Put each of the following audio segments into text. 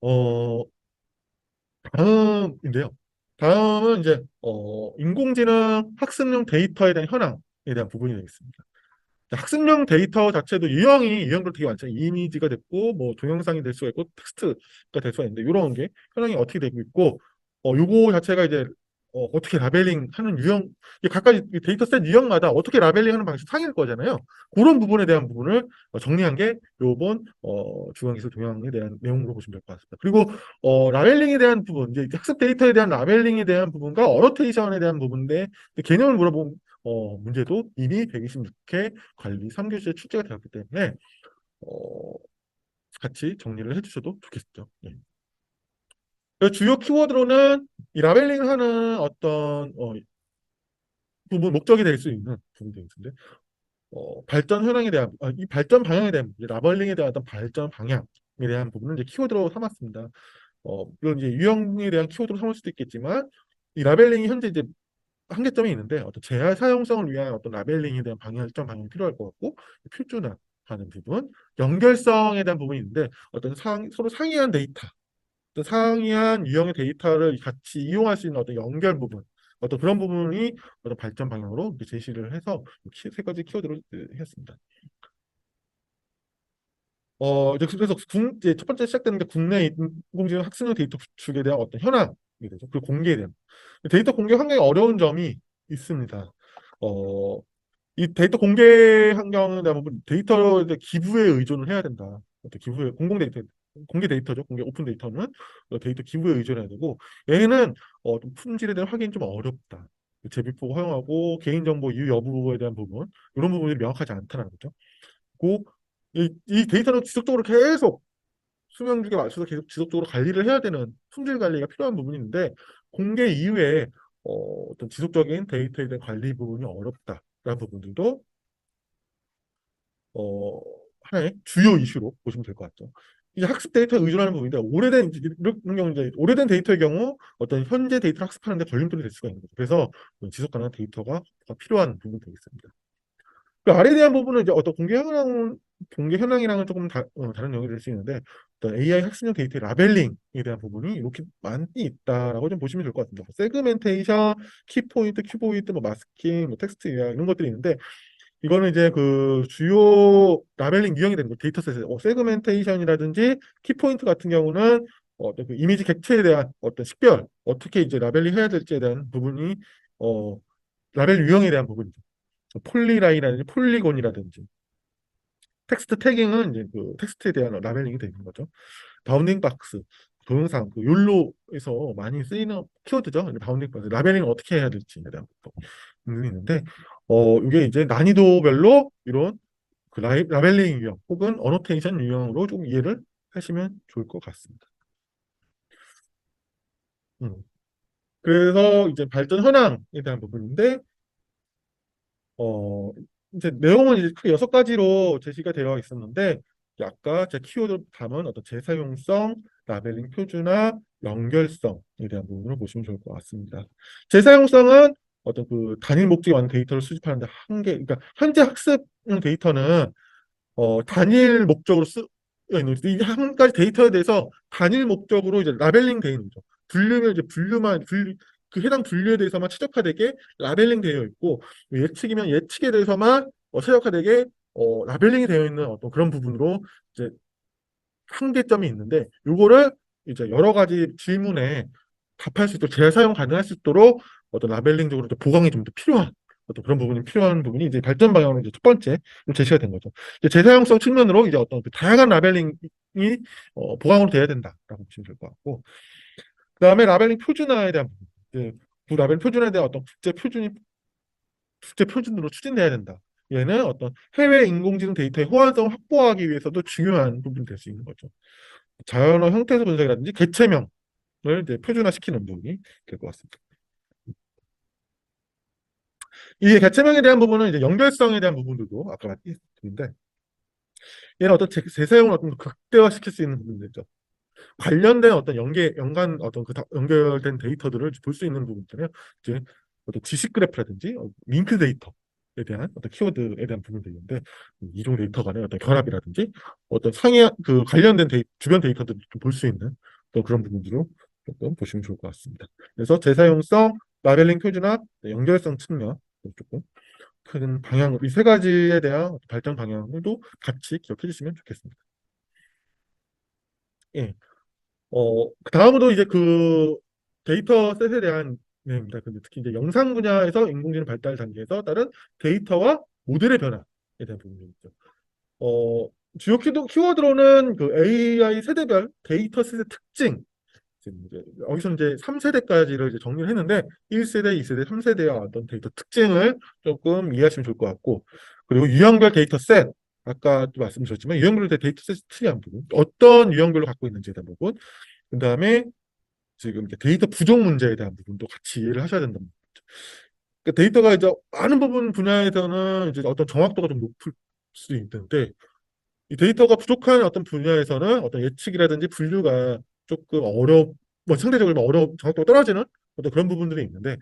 어, 다음인데요. 다음은 이제 어, 인공지능 학습용 데이터에 대한 현황에 대한 부분이 되겠습니다. 학습용 데이터 자체도 유형이 유형도 되게 많죠. 이미지가 됐고 뭐 동영상이 될 수가 있고 텍스트가 될 수가 있는데 이런 게 현황이 어떻게 되고 있고 어 요거 자체가 이제 어, 어떻게 라벨링 하는 유형 각각 이 데이터셋 유형마다 어떻게 라벨링 하는 방식 상일 거잖아요. 그런 부분에 대한 부분을 어, 정리한 게 요번 어, 중앙기술 동향에 대한 내용으로 보시면 될 것 같습니다. 그리고 어, 라벨링에 대한 부분 이제 학습 데이터에 대한 라벨링에 대한 부분과 어노테이션에 대한 부분인데 개념을 물어보면 어, 문제도 이미 126회 관리 3교시에 출제가 되었기 때문에 어, 같이 정리를 해주셔도 좋겠죠. 예. 그 주요 키워드로는 이 라벨링을 하는 어떤 어, 부분 목적이 될 수 있는 부분이 있는데 어, 발전 현황에 대한 아, 이 발전 방향에 대한 라벨링에 대한 어떤 발전 방향에 대한 부분을 이제 키워드로 삼았습니다. 어, 물론 이제 유형에 대한 키워드로 삼을 수도 있겠지만 이 라벨링이 현재 이제 한계점이 있는데 어떤 재사용성을 위한 어떤 라벨링에 대한 방향, 점 방향이 필요할 것 같고 표준화 하는 부분, 연결성에 대한 부분이 있는데 어떤 상, 서로 상이한 데이터, 상이한 유형의 데이터를 같이 이용할 수 있는 어떤 연결 부분, 어떤 그런 부분이 어떤 발전 방향으로 제시를 해서 키- 세 가지 키워드를 그, 했습니다. 어, 이제 그래서 국, 이제 첫 번째 시작되는 게 국내 인공지능 학습용 데이터 구축에 대한 어떤 현황이 되죠. 그리고 공개에 대한. 데이터 공개 환경이 어려운 점이 있습니다. 어, 이 데이터 공개 환경에 대한 부분, 데이터 기부에 의존을 해야 된다. 어떤 기부에, 공공 데이터, 공개 데이터죠. 공개 오픈 데이터는 어, 데이터 기부에 의존해야 되고, 얘는 어, 좀 품질에 대한 확인이 좀 어렵다. 재비포 허용하고 개인정보 이유 여부에 대한 부분, 이런 부분이 명확하지 않다는 거죠. 그 이, 이 데이터는 지속적으로 계속 수명 주기에 맞춰서 계속 지속적으로 관리를 해야 되는 품질 관리가 필요한 부분인데 공개 이후에 어, 어떤 지속적인 데이터에 대한 관리 부분이 어렵다라는 부분들도 어, 하나의 주요 이슈로 보시면 될 것 같죠. 이제 학습 데이터에 의존하는 부분인데 오래된 이런 경우 이제 오래된 데이터의 경우 어떤 현재 데이터를 학습하는데 걸림돌이 될 수가 있는 거죠. 그래서 지속 가능한 데이터가 필요한 부분이 되겠습니다. 그 아래에 대한 부분은 이제 어떤 공개 현황, 공개 현황이랑은 조금 다, 어, 다른 영역이 될 수 있는데, 어떤 AI 학습용 데이터의 라벨링에 대한 부분이 이렇게 많이 있다라고 좀 보시면 될 것 같습니다. 뭐 세그멘테이션, 키포인트, 큐포인트, 뭐 마스킹, 뭐 텍스트 이런 것들이 있는데, 이거는 이제 그 주요 라벨링 유형이 되는 거 데이터셋에 어, 세그멘테이션이라든지 키포인트 같은 경우는 어떤 그 이미지 객체에 대한 어떤 식별 어떻게 이제 라벨링 해야 될지에 대한 부분이 어 라벨 유형에 대한 부분이죠. 폴리라인이라든지 폴리곤이라든지 텍스트 태깅은 이제 그 텍스트에 대한 라벨링이 되는 거죠. 바운딩 박스 동영상 그 욜로에서 많이 쓰이는 키워드죠. 바운딩 박스 라벨링을 어떻게 해야 될지에 대한 부분이 있는데 어 이게 이제 난이도별로 이런 그 라이, 라벨링 유형 혹은 어노테이션 유형으로 좀 이해를 하시면 좋을 것 같습니다. 음. 그래서 이제 발전 현황에 대한 부분인데 어, 이제 내용은 크게 여섯 가지로 제시가 되어 있었는데, 아까 제 키워드 담은 어떤 재사용성, 라벨링 표준화, 연결성에 대한 부분을 보시면 좋을 것 같습니다. 재사용성은 어떤 그 단일 목적이 많은 데이터를 수집하는데 한계, 그러니까 현재 학습용 데이터는 어, 단일 목적으로 쓰여 있는 거죠. 이한 가지 데이터에 대해서 단일 목적으로 이제 라벨링 되어 있는 거죠. 분류면 이제 분류만 분류 그 해당 분류에 대해서만 최적화되게 라벨링 되어 있고 예측이면 예측에 대해서만 어, 최적화되게 어, 라벨링이 되어 있는 어떤 그런 부분으로 이제 한계점이 있는데 요거를 이제 여러 가지 질문에 답할 수 있도록 재사용 가능할 수 있도록 어떤 라벨링적으로 보강이 좀 더 필요한 어떤 그런 부분이 필요한 부분이 이제 발전 방향으로 이제 첫 번째 제시가 된 거죠. 이제 재사용성 측면으로 이제 어떤 그 다양한 라벨링이 어, 보강으로 돼야 된다라고 보시면 될 것 같고 그 다음에 라벨링 표준화에 대한 부분. 그 라벨 표준화에 대한 어떤 국제 표준이 국제 표준으로 추진돼야 된다. 얘는 어떤 해외 인공지능 데이터의 호환성을 확보하기 위해서도 중요한 부분이 될 수 있는 거죠. 자연어 형태소 분석이라든지 개체명을 이제 표준화시키는 부분이 될 것 같습니다. 이 개체명에 대한 부분은 이제 연결성에 대한 부분들도 아까 말씀드렸는데 얘는 어떤 재, 재사용을 어떤 극대화시킬 수 있는 부분들이죠. 관련된 어떤 연계 연관 어떤 그 다, 연결된 데이터들을 볼 수 있는 부분들은 이제 어떤 지식 그래프라든지 어, 링크 데이터 대한 어떤 키워드에 대한 부분도 있는데 이종 데이터 간의 어떤 결합이라든지 어떤 상해 그 관련된 데이, 주변 데이터들을 볼수 있는 또 그런 부분들로 조금 보시면 좋을 것 같습니다. 그래서 재사용성, 라벨링 표준화, 네, 연결성 측면 조금 큰 방향 이 세 가지에 대한 발전 방향도 같이 기억해 주시면 좋겠습니다. 예. 어, 그 다음으로 이제 그 데이터 셋에 대한 내용입니다. 근데 특히 이제 영상 분야에서 인공지능 발달 단계에서 따른 데이터와 모델의 변화에 대한 부분이죠. 어, 주요 키워드로는 그 AI 세대별 데이터 셋의 특징, 이제 여기서 이제 3세대까지를 이제 정리를 했는데 1세대, 2세대, 3세대의 어떤 데이터 특징을 조금 이해하시면 좋을 것 같고 그리고 유형별 데이터 셋 아까 도 말씀드렸지만 유형별 데이터 셋이 특이한 부분 어떤 유형별로 갖고 있는지에 대한 부분 그 다음에 지금 데이터 부족 문제에 대한 부분도 같이 이해를 하셔야 된다는 거죠. 그러니까 데이터가 이제 많은 부분 분야에서는 이제 어떤 정확도가 좀 높을 수 있는데 이 데이터가 부족한 어떤 분야에서는 어떤 예측이라든지 분류가 조금 어려, 뭐 상대적으로 어려, 정확도가 떨어지는 어떤 그런 부분들이 있는데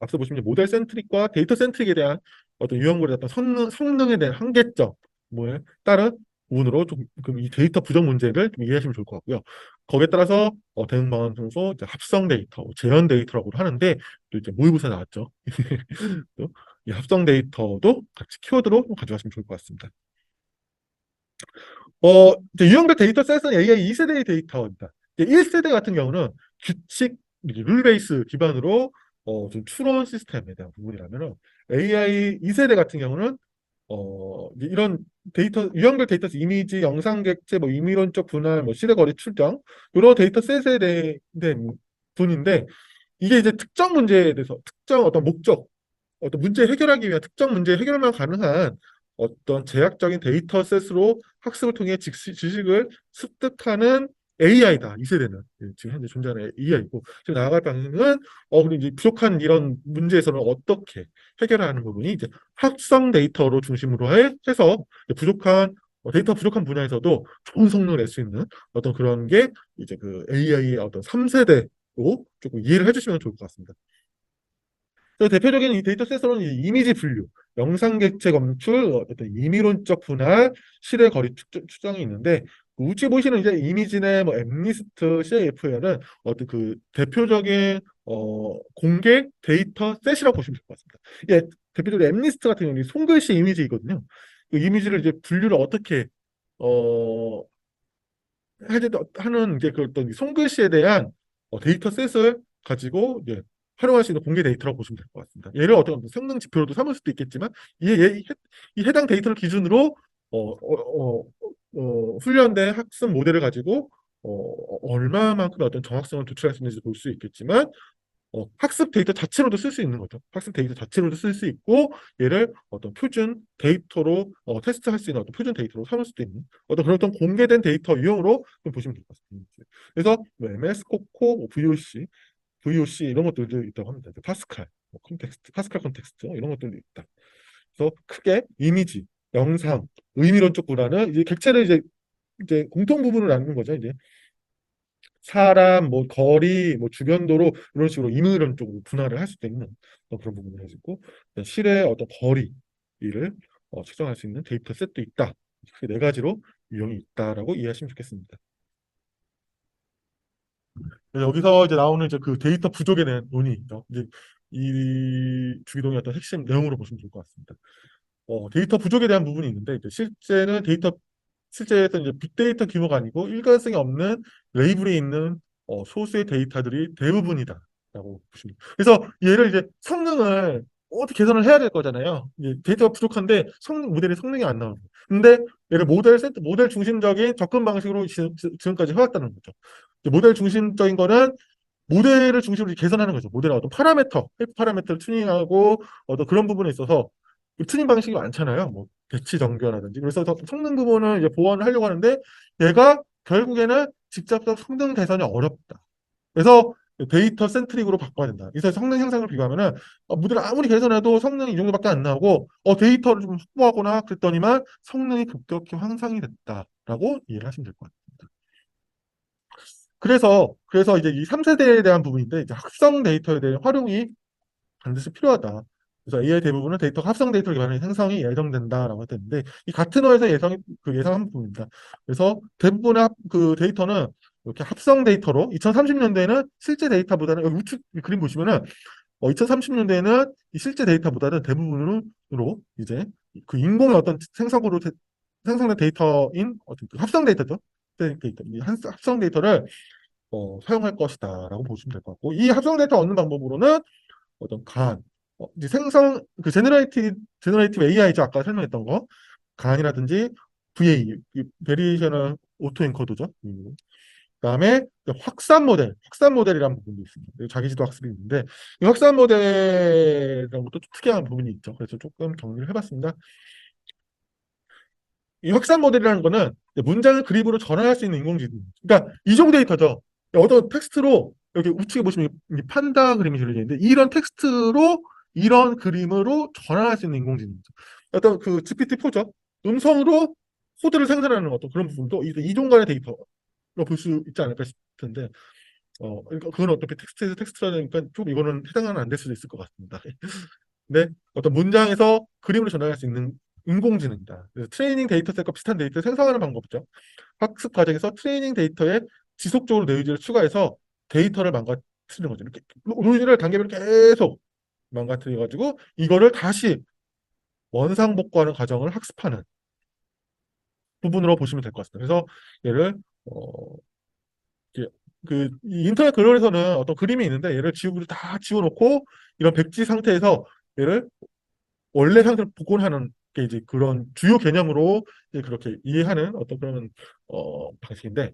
앞서 보시면 모델 센트릭과 데이터 센트릭에 대한 어떤 유형물의 어떤 성능, 성능에 대한 한계점을 따른 부분으로 조금 이 데이터 부족 문제를 좀 이해하시면 좋을 것 같고요. 거기에 따라서 어, 대응방송소 이제 합성 데이터, 재현 데이터라고 하는데 또 이제 모의고사 나왔죠. 또 이 합성 데이터도 같이 키워드로 가져가시면 좋을 것 같습니다. 어, 이제 유형별 데이터 셋은 AI 2세대의 데이터입니다. 이제 1세대 같은 경우는 규칙, 룰 베이스 기반으로 어, 좀 추론 시스템에 대한 부분이라면은 AI 2세대 같은 경우는 어, 이런 데이터, 유형별 데이터 이미지, 영상 객체, 뭐 임의론적 분할, 뭐 시대거리 출정 이런 데이터 셋에 대한 분인데 이게 이제 특정 문제에 대해서 특정 어떤 목적, 어떤 문제 해결하기 위한 특정 문제 해결만 가능한 어떤 제약적인 데이터셋으로 학습을 통해 지- 지식을 습득하는 AI다. 이 세대는 예, 지금 현재 존재하는 AI고 지금 나아갈 방향은 어 그리고 이제 부족한 이런 문제에서는 어떻게 해결하는 부분이 이제 합성 데이터로 중심으로 해, 해서 부족한 어, 데이터 부족한 분야에서도 좋은 성능을 낼 수 있는 어떤 그런 게 이제 그 AI의 어떤 3세대로 조금 이해를 해주시면 좋을 것 같습니다. 대표적인 이 데이터셋으로는 이 이미지 분류, 영상 객체 검출, 어떤 임의론적 분할, 실의 거리 추- 추정이 있는데 그 우측에 보시는 이제 이미지네 뭐 엠리스트, CIFR은 어떤 그 대표적인 어 공개 데이터 셋이라고 보시면 될 것 같습니다. 예, 대표적으로 엠리스트 같은 경우는 손글씨 이미지이거든요. 그 이미지를 이제 분류를 어떻게 어 하는 이제 그 어떤 손글씨에 대한 어, 데이터 셋을 가지고 이제 활용할 수 있는 공개 데이터라고 보시면 될 것 같습니다. 얘를 어떤 성능 지표로도 삼을 수도 있겠지만 이, 이, 이 해당 데이터를 기준으로 어, 어, 어, 어, 훈련된 학습 모델을 가지고 어, 얼마만큼 어떤 정확성을 도출할 수 있는지 볼 수 있겠지만 어, 학습 데이터 자체로도 쓸 수 있는 거죠. 학습 데이터 자체로도 쓸 수 있고 얘를 어떤 표준 데이터로 어, 테스트할 수 있는 어떤 표준 데이터로 삼을 수도 있는 어떤 그런 어떤 공개된 데이터 유형으로 좀 보시면 될 것 같습니다. 그래서 뭐 MS 코코, 뭐 VOC, VOC 이런 것들도 있다고 합니다. 이제 파스칼, 뭐 컨텍스트, 파스칼 컨텍스트 이런 것들도 있다. 그래서 크게 이미지, 영상, 의미론적 분화는 이제 객체를 이제 이제 공통 부분을 나누는 거죠. 이제 사람, 뭐 거리, 뭐 주변 도로 이런 식으로 임의론 쪽으로 분할을 할 수도 있는 어, 그런 부분을 해주고 실의 어떤 거리를 어, 측정할 수 있는 데이터 셋도 있다. 크게 네 가지로 유형이 있다라고 이해하시면 좋겠습니다. 네, 여기서 이제 나오는 이제 그 데이터 부족에 대한 논의죠. 이제 이 주기동의 어떤 핵심 내용으로 보시면 좋을 것 같습니다. 어, 데이터 부족에 대한 부분이 있는데 이제 실제는 데이터 실제에서 이제 빅데이터 규모가 아니고 일관성이 없는 레이블이 있는 어, 소수의 데이터들이 대부분이다라고 보시면. 그래서 얘를 이제 성능을 어떻게 개선을 해야 될 거잖아요. 데이터가 부족한데 성능 모델의 성능이 안 나오는. 근데 얘를 모델 세트 모델 중심적인 접근 방식으로 지, 금까지 해왔다는 거죠. 모델 중심적인 거는 모델을 중심으로 개선하는 거죠. 모델의 어떤 파라메터, 헬프 파라메터를 튜닝하고 어떤 그런 부분에 있어서 튜닝 방식이 많잖아요. 뭐 대치 정교라든지. 그래서 성능 부분을 이제 보완을 하려고 하는데 얘가 결국에는 직접적 성능 개선이 어렵다. 그래서 데이터 센트릭으로 바꿔야 된다. 그래서 성능 향상을 비교하면은 어, 모델을 아무리 개선해도 성능이 이 정도밖에 안 나오고 어, 데이터를 좀 확보하거나 그랬더니만 성능이 급격히 향상이 됐다라고 이해를 하시면 될 것 같습니다. 그래서 그래서 이제 이 3세대에 대한 부분인데 이제 학성 데이터에 대한 활용이 반드시 필요하다. 그래서 AI 대부분은 데이터 합성 데이터를 기반으로 생성이 예정된다라고 했는데 이 같은 어에서 예상이 그 예상한 부분입니다. 그래서 대부분의 합- 그 데이터는 이렇게 합성 데이터로 2030년대에는 실제 데이터보다는 여기 우측 이 그림 보시면은 어, 2030년대에는 이 실제 데이터보다는 대부분으로 이제 그 인공의 어떤 생성으로 데- 생성된 데이터인 어떤 그 합성 데이터죠. 데이터, 이 한- 합성 데이터를 어, 사용할 것이다라고 보시면 될 것 같고 이 합성 데이터 얻는 방법으로는 어떤 간 어, 이제 생성 그 제너레이티브 제너레이티브 AI죠 아까 설명했던 거 간이라든지 VA 베리에이셔널 오토 엔코더죠. 음. 그다음에 확산 모델 확산 모델이라는 부분도 있습니다. 자기지도 학습이 있는데 이 확산 모델이라는 것도 좀 특이한 부분이 있죠. 그래서 조금 정리를 해봤습니다. 이 확산 모델이라는 거는 문장을 그림으로 전환할 수 있는 인공지능. 그러니까 이종 데이터죠. 어떤 텍스트로 여기 우측에 보시면 이 판다 그림이 그려져 있는데 이런 텍스트로 이런 그림으로 전환할 수 있는 인공지능이죠. 어떤 그 GPT-4죠. 음성으로 코드를 생산하는 어떤 그런 부분도 이- 이종 간의 데이터로 볼 수 있지 않을까 싶은데 어 그러니까 그건 어떻게 텍스트에서 텍스트라니까 좀 이거는 해당은 안 될 수도 있을 것 같습니다. 근데 어떤 문장에서 그림으로 전환할 수 있는 인공지능이다. 트레이닝 데이터셋과 비슷한 데이터를 생성하는 방법이죠. 학습 과정에서 트레이닝 데이터에 지속적으로 노이즈를 추가해서 데이터를 망가뜨리는 거죠. 이렇게 노이즈를 단계별로 계속 망가뜨려가지고 이거를 다시 원상복구하는 과정을 학습하는 부분으로 보시면 될 것 같습니다. 그래서 얘를 어, 그 인터넷 글에서는 어떤 그림이 있는데 얘를 지우고 다 지워놓고 이런 백지 상태에서 얘를 원래 상태로 복원하는 게 이제 그런 주요 개념으로 그렇게 이해하는 어떤 그런 어, 방식인데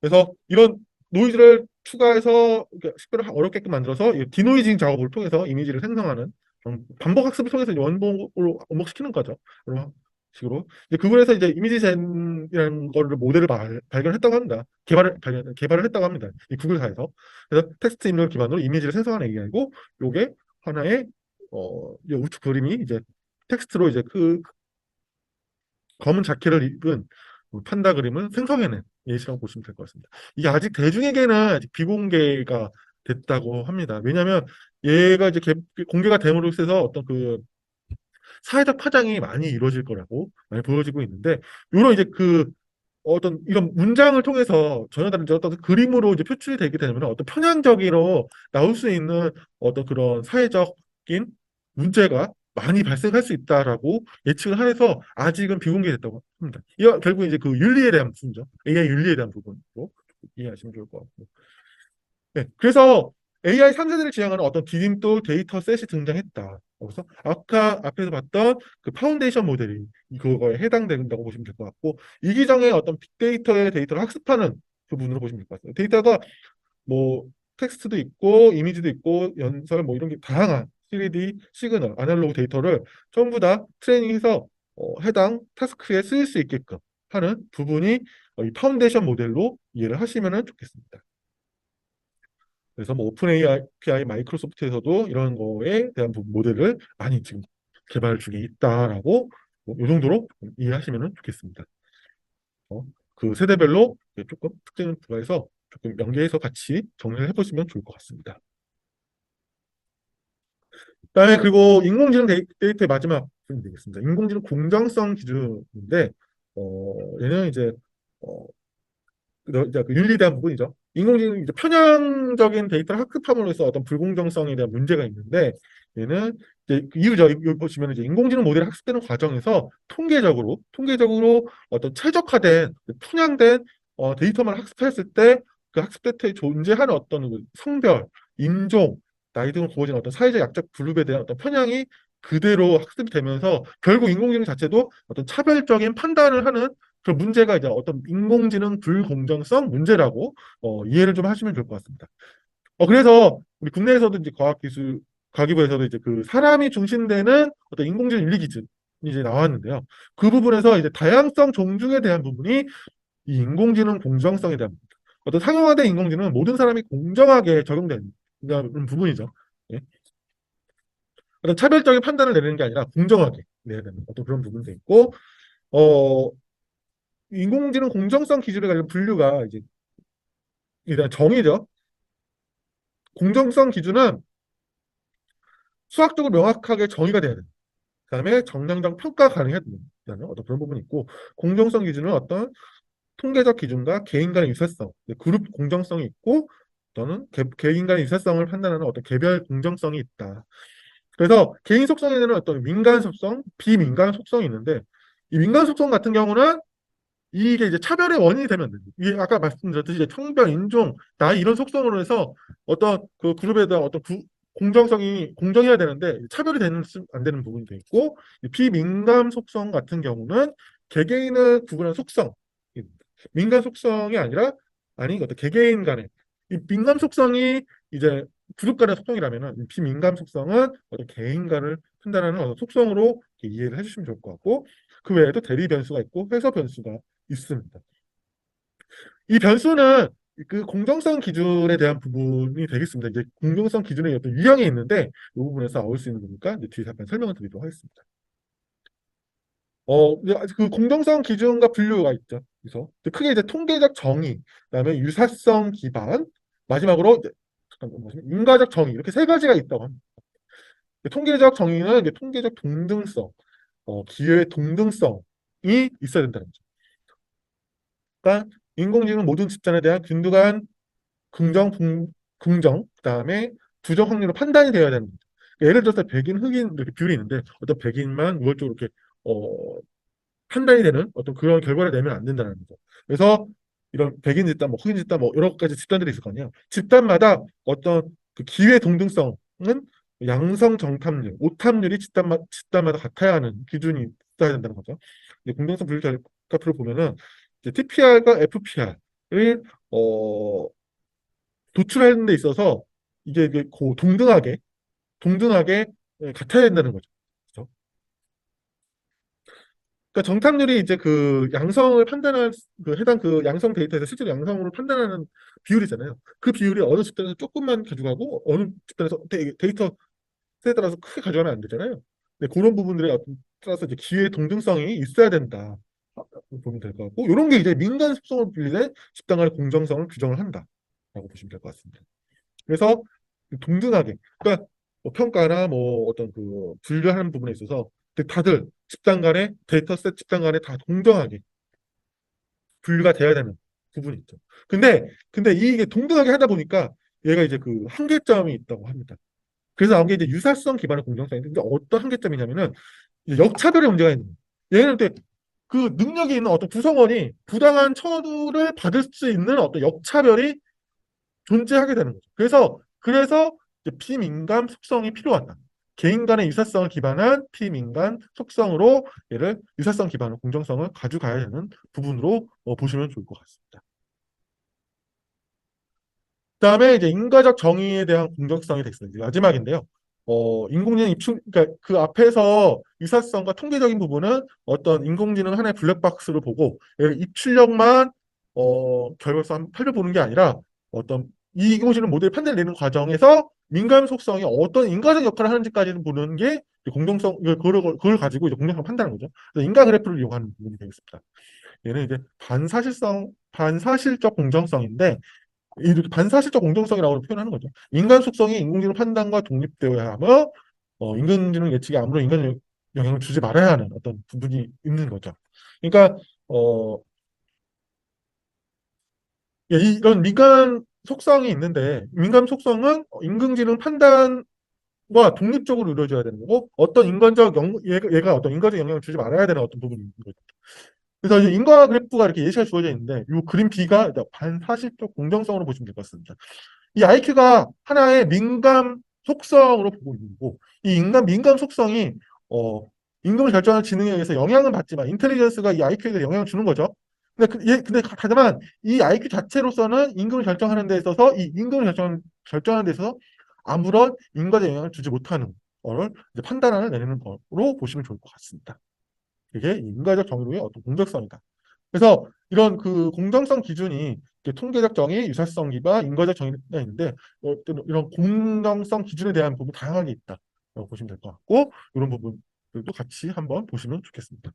그래서 이런 노이즈를 추가해서 식별을 어렵게끔 만들어서 디노이징 작업을 통해서 이미지를 생성하는 반복 학습을 통해서 원본으로 원복시키는 거죠. 식으로 이제 그거에서 이제 이미지젠이라는 거를 모델을 발, 발견했다고 합니다. 개발을 발견, 개발을 했다고 합니다. 이 구글사에서 그래서 텍스트 입력을 기반으로 이미지를 생성하는 AI고 요게 하나의 어 우측 그림이 이제 텍스트로 이제 그 검은 자켓을 입은 판다 그림을 생성해낸 예시라고 보시면 될 것 같습니다. 이게 아직 대중에게는 아직 비공개가 됐다고 합니다. 왜냐하면 얘가 이제 개, 공개가 됨으로 해서 어떤 그 사회적 파장이 많이 이루어질 거라고 많이 보여지고 있는데 이런 이제 그 어떤 이런 문장을 통해서 전혀 다른 어떤 그림으로 이제 표출이 되게 되면 어떤 편향적으로 나올 수 있는 어떤 그런 사회적인 문제가 많이 발생할 수 있다라고 예측을 해서 아직은 비공개됐다고 합니다. 이거 결국 이제 그 윤리에 대한 부분이죠. AI 윤리에 대한 부분으로 이해하시면 좋을 것 같고. 네, 그래서 AI 3세대를 지향하는 어떤 디딤돌 데이터 셋이 등장했다. 그래서 아까 앞에서 봤던 그 파운데이션 모델이 그거에 해당된다고 보시면 될 것 같고 이 기장의 어떤 빅데이터의 데이터를 학습하는 부분으로 보시면 될 것 같습니다. 데이터가 뭐 텍스트도 있고 이미지도 있고 연설 뭐 이런 게 다양한 3D 시그널, 아날로그 데이터를 전부 다 트레이닝해서 어, 해당 타스크에 쓰일 수 있게끔 하는 부분이 이 파운데이션 모델로 이해를 하시면 좋겠습니다. 그래서 뭐 오픈 API 마이크로소프트에서도 이런 거에 대한 모델을 많이 지금 개발 중에 있다라고 뭐이 정도로 이해하시면 좋겠습니다. 어, 그 세대별로 조금 특징을 부과해서 조금 연계해서 같이 정리를 해보시면 좋을 것 같습니다. 그다음에 그리고 인공지능 데이터의 마지막 부분이 되겠습니다. 인공지능 공정성 기준인데 어, 얘는 이제 어, 이제 그 윤리에 대한 부분이죠. 인공지능 이제 편향적인 데이터를 학습함으로써 어떤 불공정성에 대한 문제가 있는데 얘는 이제 그 이유죠. 여기 보시면 이제 인공지능 모델이 학습되는 과정에서 통계적으로 통계적으로 어떤 최적화된 편향된 어, 데이터만 학습했을 때 그 학습 데이터에 존재하는 어떤 그 성별, 인종, 나이 등을 구어진 어떤 사회적 약적 그룹에 대한 어떤 편향이 그대로 학습이 되면서 결국 인공지능 자체도 어떤 차별적인 판단을 하는 그 문제가 이제 어떤 인공지능 불공정성 문제라고 어, 이해를 좀 하시면 좋을 것 같습니다. 어, 그래서 우리 국내에서도 이제 과학기술 과기부에서도 이제 그 사람이 중심되는 어떤 인공지능 윤리 기준이 이제 나왔는데요. 그 부분에서 이제 다양성 존중에 대한 부분이 이 인공지능 공정성에 대한 어떤 상용화된 인공지능은 모든 사람이 공정하게 적용되는 부분이죠. 예. 어떤 차별적인 판단을 내리는 게 아니라 공정하게 내야 되는 어떤 그런 부분도 있고, 어, 인공지능 공정성 기준에 관련 분류가 이제 일단 정의죠. 공정성 기준은 수학적으로 명확하게 정의가 돼야 된다. 그다음에 정량적 평가 가능해야 된다는 어떤 그런 부분이 있고 공정성 기준은 어떤 통계적 기준과 개인 간의 유사성, 그룹 공정성이 있고 또는 개, 개인 간의 유사성을 판단하는 어떤 개별 공정성이 있다. 그래서 개인 속성에는 어떤 민간 속성, 비민간 속성이 있는데 이 민간 속성 같은 경우는 이게 이제 차별의 원인이 되면 안 됩니다. 이게 아까 말씀드렸듯이 성별, 인종, 나이 이런 속성으로 해서 어떤 그 그룹에 대한 어떤 구- 공정성이 공정해야 되는데 차별이 되는 수- 안 되는 부분이 돼 있고 이 비민감 속성 같은 경우는 개개인을 구분한 속성, 민감 속성이 아니라 아니 어떤 개개인 간의 이 민감 속성이 이제 그룹 간의 속성이라면은 이 비민감 속성은 어떤 개인 간을 판단하는 어떤 속성으로 이해를 해주시면 좋을 것 같고 그 외에도 대리 변수가 있고 회서 변수가 있습니다. 이 변수는 그 공정성 기준에 대한 부분이 되겠습니다. 이제 공정성 기준의 어떤 유형이 있는데 이 부분에서 나올 수 있는 거니까 이제 뒤에 잠깐 설명을 드리도록 하겠습니다. 어, 그 공정성 기준과 분류가 있죠. 그래서 크게 이제 통계적 정의, 그다음에 유사성 기반, 마지막으로 이제 잠깐 뭐지? 인과적 정의 이렇게 세 가지가 있다고 합니다. 통계적 정의는 통계적 동등성, 어, 기회의 동등성이 있어야 된다는 거죠. 그러니까 인공지능 모든 집단에 대한 균등한 긍정, 붕- 긍정, 그다음에 부정 확률로 판단이 되어야 되는 거죠. 그러니까 예를 들어서 백인, 흑인 이렇게 비율이 있는데 어떤 백인만 우월적으로 이렇게 어, 판단이 되는 어떤 그런 결과를 내면 안 된다는 거죠. 그래서 이런 백인 집단, 뭐 흑인 집단, 뭐 여러 가지 집단들이 있을 거 아니에요. 집단마다 어떤 그 기회 동등성은 양성 정탐률, 오탐률이 집단마, 집단마다 같아야 하는 기준이 있어야 된다는 거죠. 이제 공정성 분류 결과표를 보면은 이제 TPR과 FPR을 어, 도출하는 데 있어서 이게, 이게 고 동등하게 동등하게 예, 같아야 된다는 거죠. 그렇죠? 그러니까 정탐률이 이제 그 양성을 판단할 그 해당 그 양성 데이터에서 실제로 양성으로 판단하는 비율이잖아요. 그 비율이 어느 집단에서 조금만 가져가고 어느 집단에서 데, 데이터 에 따라서 크게 가져가면 안 되잖아요. 네, 그런 부분들에 따라서 이제 기회 동등성이 있어야 된다. 보면 될 것 같고 이런 게 이제 민간 속성을 빌리되 집단 간의 공정성을 규정을 한다라고 보시면 될 것 같습니다. 그래서 동등하게 그러니까 뭐 평가나 뭐 어떤 그 분류하는 부분에 있어서 다들 집단 간의 데이터셋 집단 간에 다 동등하게 분류가 돼야 되는 부분이 있죠. 근데 근데 이게 동등하게 하다 보니까 얘가 이제 그 한계점이 있다고 합니다. 그래서 나온 게 이제 유사성 기반의 공정성인데 근데 어떤 한계점이냐면은 역차별의 문제가 있는 거예요. 얘는 때그 능력이 있는 어떤 구성원이 부당한 처우를 받을 수 있는 어떤 역차별이 존재하게 되는 거죠. 그래서 그래서 이제 비민감 속성이 필요하다. 개인 간의 유사성을 기반한 비민간 속성으로 얘를 유사성 기반의 공정성을 가져가야 되는 부분으로 어, 보시면 좋을 것 같습니다. 그다음에 이제 인과적 정의에 대한 공정성이 되겠습니다. 마지막인데요. 어, 인공지능 입출, 그러니까 그 앞에서 유사성과 통계적인 부분은 어떤 인공지능 하나의 블랙박스를 보고 입출력만 어, 결과서 살펴보는 게 아니라 어떤 이 인공지능 모델 판단을 내는 과정에서 민감 속성이 어떤 인과적 역할을 하는지까지는 보는 게 공정성, 그걸, 그걸 가지고 이제 공정성 판단하는 거죠. 그래서 인과 그래프를 이용하는 부분이 되겠습니다. 얘는 이제 반사실성, 반사실적 공정성인데 이렇게 반사실적 공정성이라고 표현하는 거죠. 인간 속성이 인공지능 판단과 독립되어야 하며 어, 인공지능 예측에 아무런 인간 영향을 주지 말아야 하는 어떤 부분이 있는 거죠. 그러니까 어, 예, 이런 민간 속성이 있는데 민간 속성은 인공지능 판단 과 독립적으로 이루어져야 되는 거고 어떤 인간적 영, 얘가, 얘가 어떤 인간적 영향을 주지 말아야 되는 어떤 있는 거죠. 그래서 인과 그래프가 이렇게 예시가 주어져 있는데 이 그림 B가 반사실적 공정성으로 보시면 될 것 같습니다. 이 IQ가 하나의 민감 속성으로 보고 있는 거고 이 인간 민감 속성이 어 임금을 결정하는 지능에 의해서 영향은 받지만 인텔리전스가 이 IQ에 영향을 주는 거죠. 근데 그, 예, 근데 하지만 이 IQ 자체로서는 임금을 결정하는 데 있어서 이 임금을 결정 결정하는 데 있어서 아무런 인과적 영향을 주지 못하는 거를 판단을 내리는 거로 보시면 좋을 것 같습니다. 이게 인과적 정의로의 어떤 공정성이다. 그래서 이런 그 공정성 기준이 통계적 정의, 유사성 기반, 인과적 정의가 있는데 어떤 이런 공정성 기준에 대한 부분이 다양하게 있다라고 보시면 될 것 같고 이런 부분들도 같이 한번 보시면 좋겠습니다.